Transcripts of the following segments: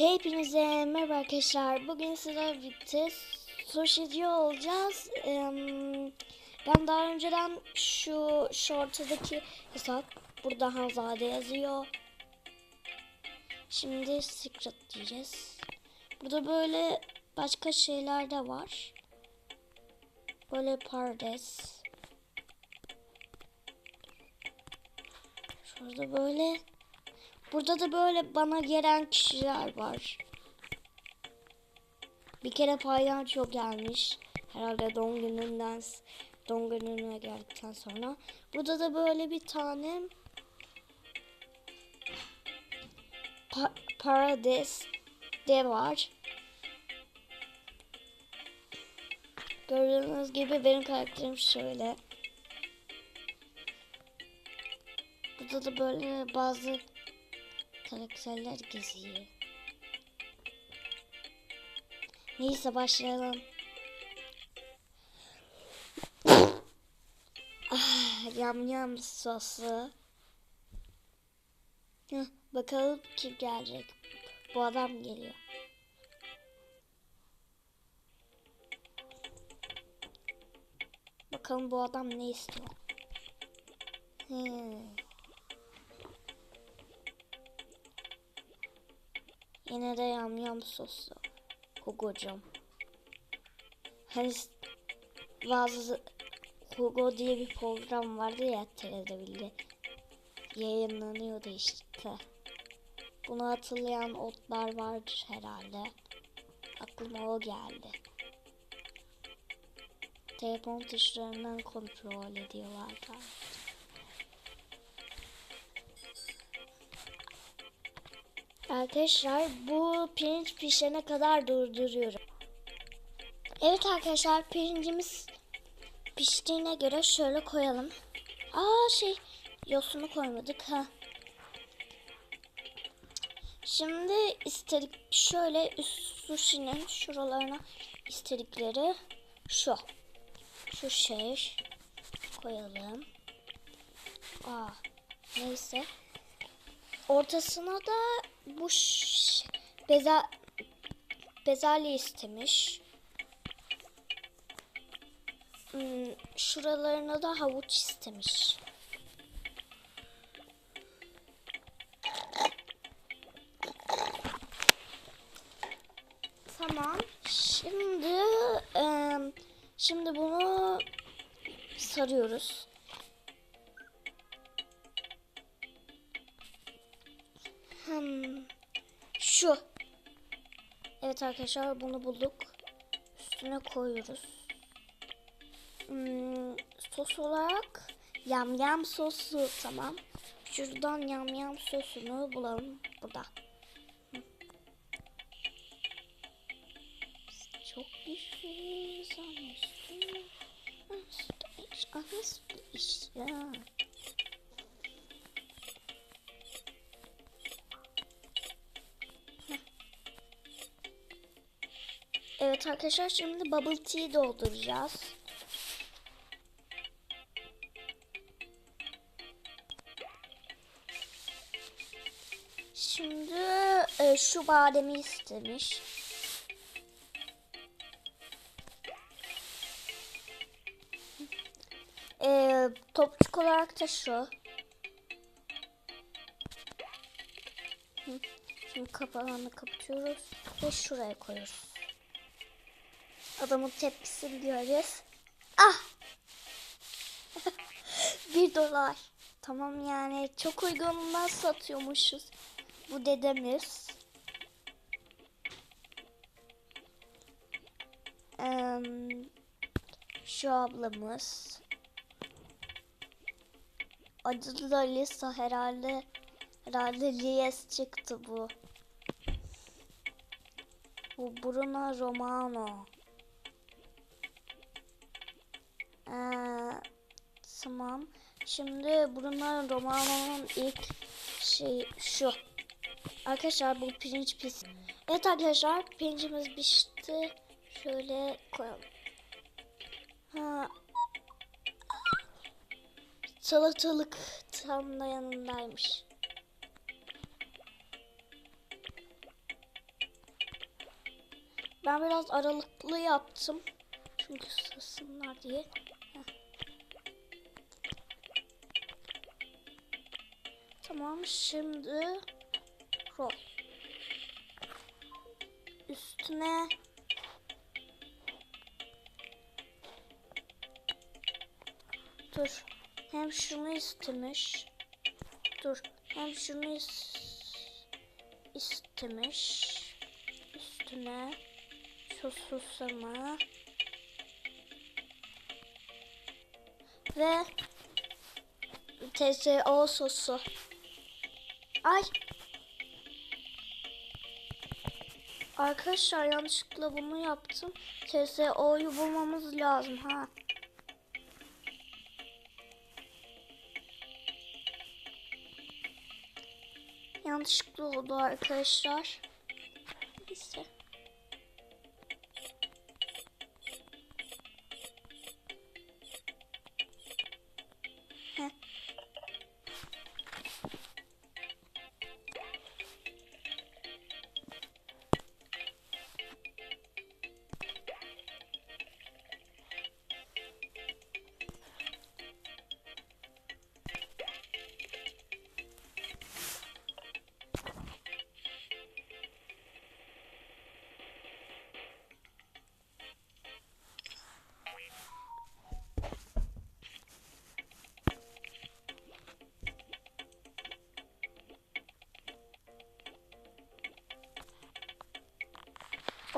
Hepinize merhaba arkadaşlar. Bugün sizlerle birlikte sushici olacağız. Ee, ben daha önceden şu ortadaki hesap burada Hanzade yazıyor. Şimdi secret diyeceğiz. Burada böyle başka şeyler de var. Böyle pardes. Şurada böyle Burada da böyle bana gelen kişiler var. Bir kere paylaşıyor gelmiş. Herhalde doğum gününden doğum gününe geldikten sonra. Burada da böyle bir tane pa Paradise de var. Gördüğünüz gibi benim karakterim şöyle. Burada da böyle bazı karakterler geziyor. Neyse başlayalım. ah, yam yam sosu. Heh, bakalım kim gelecek. Bu adam geliyor. Bakalım bu adam ne istiyor. Hmm. Yine de yam yam soslu. Hugo'cum. Hani bazı Hugo diye bir program vardı ya televizyonda. Yayınlanıyordu işte. Bunu hatırlayan otlar vardır herhalde. Aklıma o geldi. Telefon tuşlarından kontrol ediyorlardı. Arkadaşlar bu pirinç pişene kadar durduruyorum. Evet arkadaşlar pirincimiz piştiğine göre şöyle koyalım. Aa şey yosunu koymadık ha. Şimdi istedik şöyle üst sushi'nin şuralarına istedikleri şu. Şu şey koyalım. Aa neyse. Ortasına da bu beza bezelye istemiş. Hmm, şuralarına da havuç istemiş. Tamam. Şimdi e, şimdi bunu sarıyoruz. Evet arkadaşlar bunu bulduk. Üstüne koyuyoruz. Hmm, sos olarak yam yam sosu tamam. Şuradan yam yam sosunu bulalım burada. Çok güzel sanmıştım. Nasıl işte. Evet arkadaşlar şimdi bubble tea dolduracağız. Şimdi e, şu bademi istemiş. E, topçuk olarak da şu. Şimdi kapağını kapatıyoruz ve şuraya koyuyoruz. Adamın tepkisini göreceğiz. Ah! bir dolar. Tamam yani çok uygunundan satıyormuşuz. Bu dedemiz. Ee, şu ablamız. Adı da Lisa herhalde. Herhalde Lies çıktı bu. Bu Bruno Romano. Ee, tamam. Şimdi bunlar Romano'nun ilk şey şu. Arkadaşlar bu pirinç pis. Evet arkadaşlar pirincimiz pişti. Şöyle koyalım. Ha. Salatalık tam da yanındaymış. Ben biraz aralıklı yaptım. Çünkü sığsınlar diye. Tamam şimdi rol. Üstüne Dur. Hem şunu istemiş. Dur. Hem şunu is- istemiş. Üstüne şu susamı ve TSO sosu. Ay. Arkadaşlar yanlışlıkla bunu yaptım. TSO'yu bulmamız lazım ha. Yanlışlıkla oldu arkadaşlar. Neyse.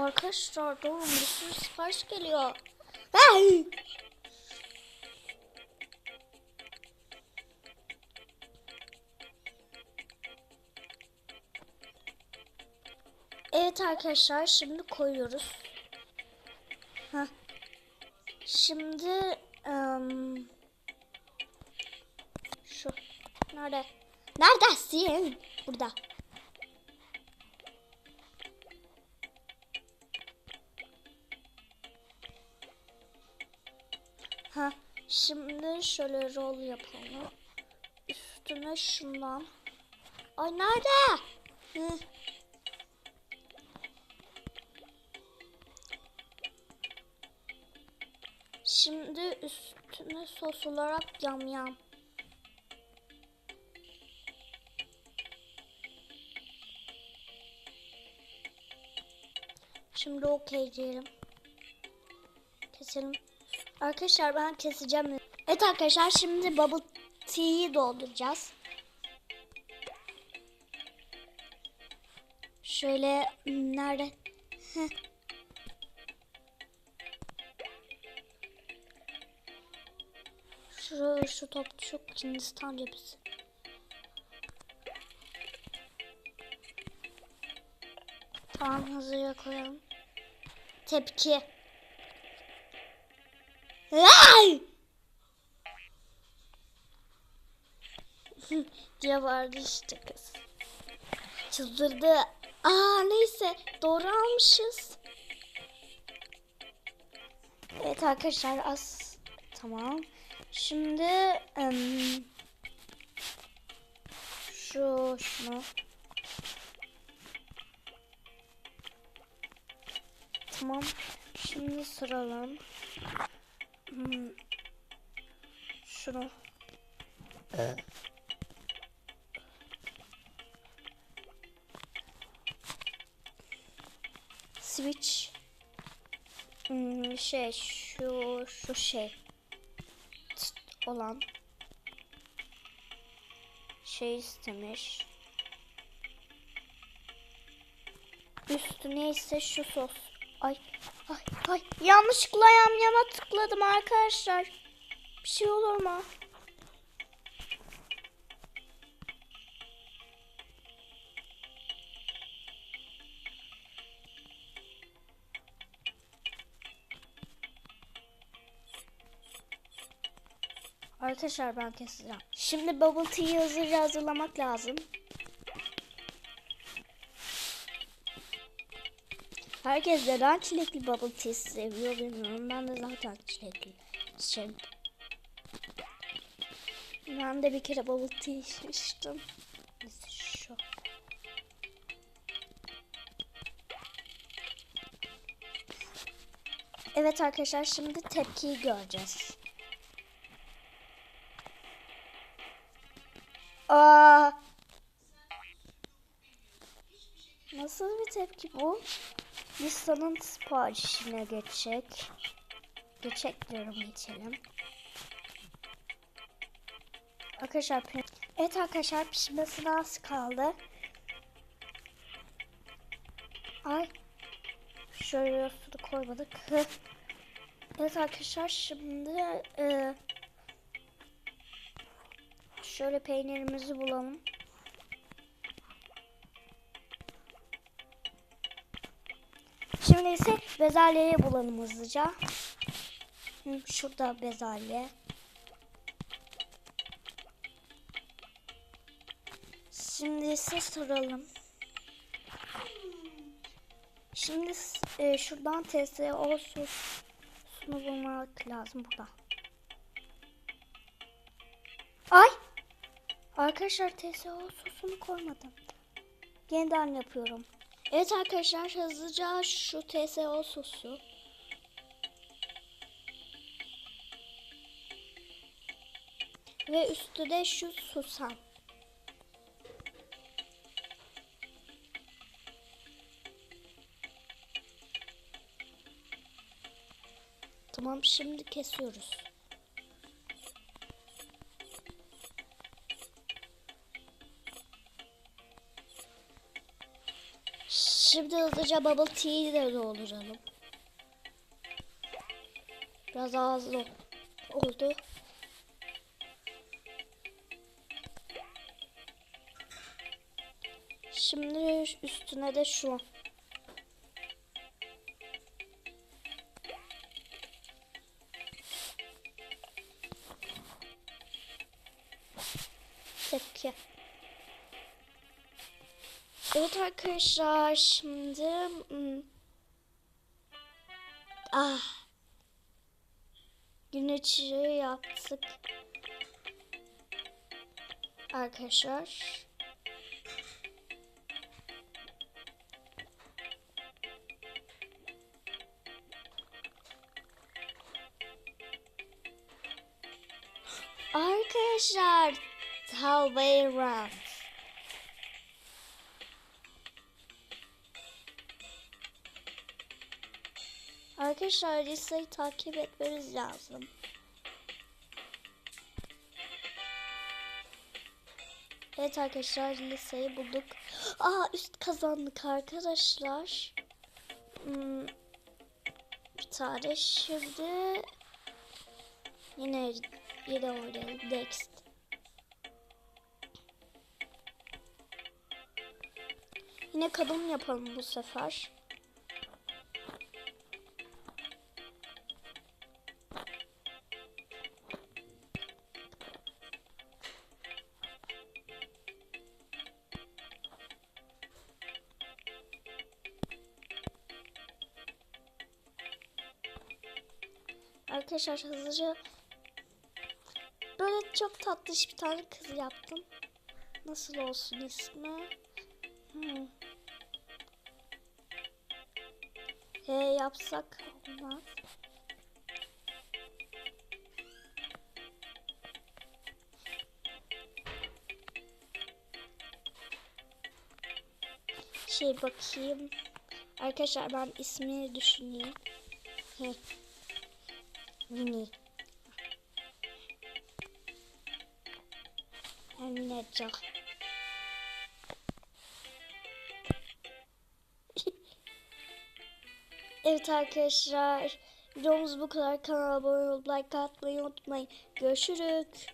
Arkadaşlar doğru bir sürü sipariş geliyor. Hey! Evet arkadaşlar şimdi koyuyoruz. Heh. Şimdi em, şu nerede? Neredesin? Burada. Ha, şimdi şöyle rol yapalım. Üstüne şundan. Ay nerede? Hı. Şimdi üstüne sos olarak yam yam. Şimdi okey diyelim. Keselim. Arkadaşlar ben keseceğim. Evet arkadaşlar şimdi bubble tea'yi dolduracağız. Şöyle hmm, nerede? Şu, şu top çok Hindistan cephesi. Tamam hazırya koyalım. Tepki. Ay! diye vardı işte kız. Çıldırdı. Aa neyse doğru almışız. Evet arkadaşlar az tamam. Şimdi em, şu şunu tamam. Şimdi sıralım. Şunu. Switch. Hmm, şey şu şu şey Tıt olan şey istemiş. Üstüne ise şu sos. Ay ay ay yanlışlıkla yam yama tıkladım arkadaşlar. Bir şey olur mu? Arkadaşlar ben keseceğim. Şimdi bubble tea'yi hızlıca hazırlamak lazım. Herkes neden çilekli bubble tea seviyor bilmiyorum. Ben de zaten çilekli şey. Ben de bir kere bubble tea içmiştim. Şu. Evet arkadaşlar şimdi tepkiyi göreceğiz. Aa! Nasıl bir tepki bu? Nissan'ın siparişine geçecek. Geçecek diyorum geçelim. Arkadaşlar evet arkadaşlar pişmesine az kaldı. Ay şöyle su koymadık. evet arkadaşlar şimdi e, şöyle peynirimizi bulalım. Şimdi ise bezelyeyi bulalım hızlıca. Hı, Şurada bezelye. Şimdi ise soralım. Şimdi e, şuradan TSO sosunu bulmak lazım burada. Ay! Arkadaşlar TSO sosunu koymadım. Yeniden yapıyorum. Evet arkadaşlar hızlıca şu TSO sosu. Ve üstü de şu susam. Tamam şimdi kesiyoruz. Şimdi hızlıca bubble tea'yi de dolduralım. Biraz az ol- oldu. Şimdi üstüne de şu. Tepki. Evet arkadaşlar şimdi hmm, ah gün ışığı yaptık arkadaşlar. Arkadaşlar Talway Run. Arkadaşlar listeyi takip etmemiz lazım. Evet arkadaşlar listeyi bulduk. Aa üst kazandık arkadaşlar. Hmm, bir tane şimdi yine yine oynayalım. Next. Yine kadın yapalım bu sefer. Arkadaşlar hızlıca böyle çok tatlış bir tane kız yaptım. Nasıl olsun ismi? Hmm. H yapsak olmaz. Şey bakayım. Arkadaşlar ben ismini düşüneyim. He. Mini. Emine Can. evet arkadaşlar. Videomuz bu kadar. Kanala abone olup like atmayı unutmayın. Görüşürüz.